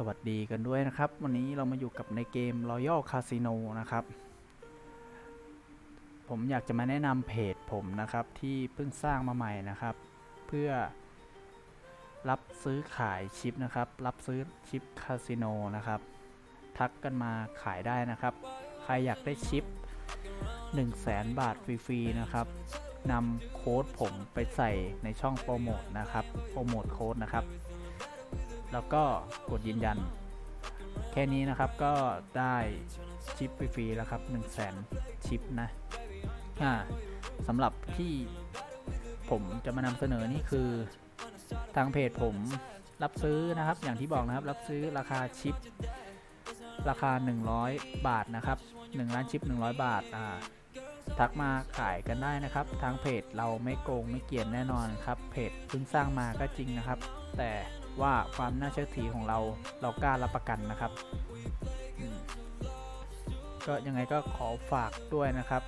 สวัสดีกันด้วยนะครับ วันนี้เรามาอยู่กับในเกม Royal Casino นะครับ ผมอยากจะมาแนะนำเพจผมนะครับที่เพิ่งสร้างมาใหม่นะครับ เพื่อรับซื้อขายชิปนะครับ รับซื้อชิปคาสิโนนะครับ ทักกันมาขายได้นะครับ ใครอยากได้ชิป 1 0 0 0 0แบาทฟรีๆนะครับนำโค้ดผมไปใส่ในช่องโปรโมทนะครับ โปรโมทโค้ดนะครับ แล้วก็กดยืนยัน แค่นี้นะครับก็ได้ชิปฟรีๆแล้วครับ 1 0 0 0 0แสนชิปนะอ่าสำหรับที่ผมจะมานำเสนอนี่คือทางเพจผมรับซื้อนะครับ อย่างที่บอกนะครับ รับซื้อราคาชิป ราคา 100 บาทนะครับ1ล้านชิป 100 บาทอ่าทักมาขายกันได้นะครับ ทางเพจเราไม่โกงไม่เกลียนแน่นอนครับ เพจเพิ่งสร้างมาก็จริงนะครับ แต่ ว่าความน่าเชื่อถือของเราเรากล้ารับประกันนะครับ ก็ยังไงก็ขอฝากด้วยนะครับ